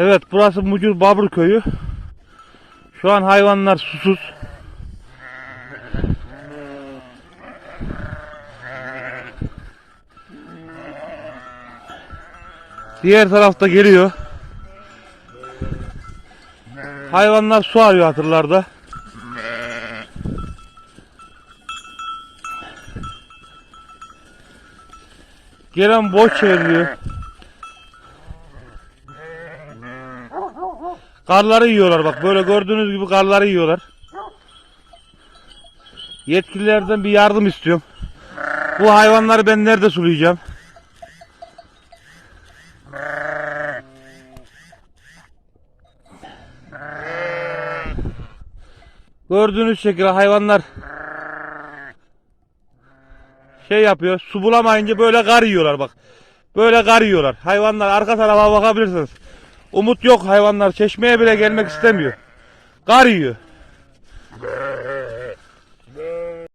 Evet burası Mucur Babur köyü. Şu an hayvanlar susuz. Diğer tarafta geliyor. Hayvanlar su arıyor hatırlarda. Gelen boş çevriliyor. Karları yiyorlar bak böyle gördüğünüz gibi karları yiyorlar. Yetkililerden bir yardım istiyorum. Bu hayvanları ben nerede sulayacağım? Gördüğünüz şekilde hayvanlar şey yapıyor. Su bulamayınca böyle kar yiyorlar bak. Böyle kar yiyorlar. Hayvanlar arka tarafa bakabilirsiniz. Umut yok hayvanlar. Çeşmeye bile gelmek istemiyor. Kar yiyor.